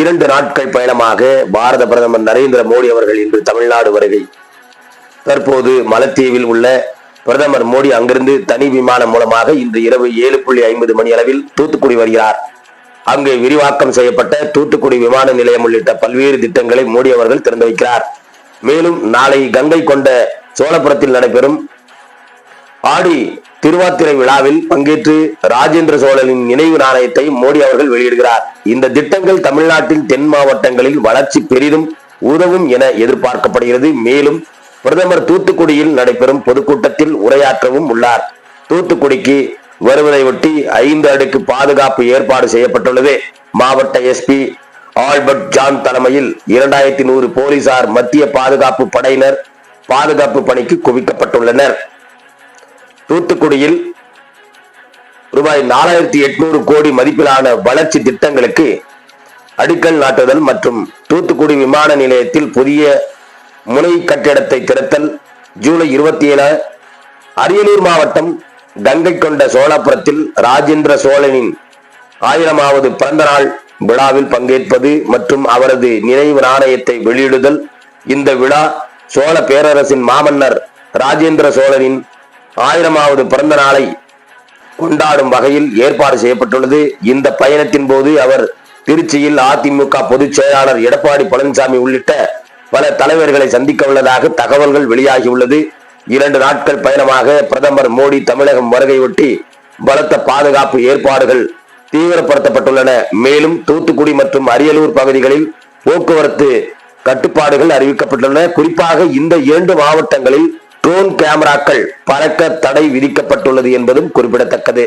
இரண்டு நாட்கள் பயணமாக பாரத பிரதமர் நரேந்திர மோடி அவர்கள் இன்று தமிழ்நாடு வருகை. தற்போது மலத்தீவில் உள்ள பிரதமர் மோடி அங்கிருந்து தனி விமானம் மூலமாக இன்று இரவு ஏழு புள்ளி ஐம்பது மணி அளவில் தூத்துக்குடி வருகிறார். அங்கு விரிவாக்கம் செய்யப்பட்ட தூத்துக்குடி விமான நிலையம் உள்ளிட்ட பல்வேறு திட்டங்களை மோடி அவர்கள் திறந்து வைக்கிறார். மேலும் நாளை கங்கை கொண்ட சோழபுரத்தில் நடைபெறும் ஆடி திருவாத்திரை விழாவில் பங்கேற்று ராஜேந்திர சோழனின் நினைவு நாணயத்தை மோடி அவர்கள் வெளியிடுகிறார். இந்த திட்டங்கள் தமிழ்நாட்டின் தென் மாவட்டங்களில் வளர்ச்சி பெரிதும் உதவும் என எதிர்பார்க்கப்படுகிறது. மேலும் பிரதமர் தூத்துக்குடியில் நடைபெறும் பொதுக்கூட்டத்தில் உரையாற்றவும் உள்ளார். தூத்துக்குடிக்கு வருவதை ஒட்டி ஐந்து அடுக்கு பாதுகாப்பு ஏற்பாடு செய்யப்பட்டுள்ளது. மாவட்ட எஸ்பி ஆல்பர்ட் ஜான் தலைமையில் இரண்டாயிரத்தி நூறு போலீசார் மத்திய பாதுகாப்பு படையினர் பாதுகாப்பு பணிக்கு குவிக்கப்பட்டுள்ளனர். தூத்துக்குடியில் ரூபாய் நாலாயிரத்தி எட்நூறு கோடி மதிப்பிலான வளர்ச்சி திட்டங்களுக்கு அடிக்கல் நாட்டுதல் மற்றும் தூத்துக்குடி விமான நிலையத்தில் புதிய முனை கட்டிடத்தை திறத்தல் ஜூலை இருபத்தி ஏழு அரியலூர் மாவட்டம் கங்கை கொண்ட சோழாபுரத்தில் ராஜேந்திர சோழனின் ஆயிரமாவது பிறந்த நாள் விழாவில் பங்கேற்பது மற்றும் அவரது நினைவு நாணயத்தை வெளியிடுதல். இந்த விழா சோழ பேரரசின் மாமன்னர் ராஜேந்திர சோழனின் ஆயிரமாவது பிறந்த நாளை கொண்டாடும் வகையில் ஏற்பாடு செய்யப்பட்டுள்ளது. இந்த பயணத்தின் போது அவர் திருச்சியில் அதிமுக பொதுச் செயலாளர் எடப்பாடி பழனிசாமி உள்ளிட்ட பல தலைவர்களை சந்திக்க உள்ளதாக தகவல்கள் வெளியாகியுள்ளது. இரண்டு நாட்கள் பயணமாக பிரதமர் மோடி தமிழகம் வருகையொட்டி பலத்த பாதுகாப்பு ஏற்பாடுகள் தீவிரப்படுத்தப்பட்டுள்ளன. மேலும் தூத்துக்குடி மற்றும் அரியலூர் பகுதிகளில் போக்குவரத்து கட்டுப்பாடுகள் அறிவிக்கப்பட்டுள்ளன. குறிப்பாக இந்த இரண்டு மாவட்டங்களில் ட்ரோன் கேமராக்கள் பறக்க தடை விதிக்கப்பட்டுள்ளது என்பதும் குறிப்பிடத்தக்கது.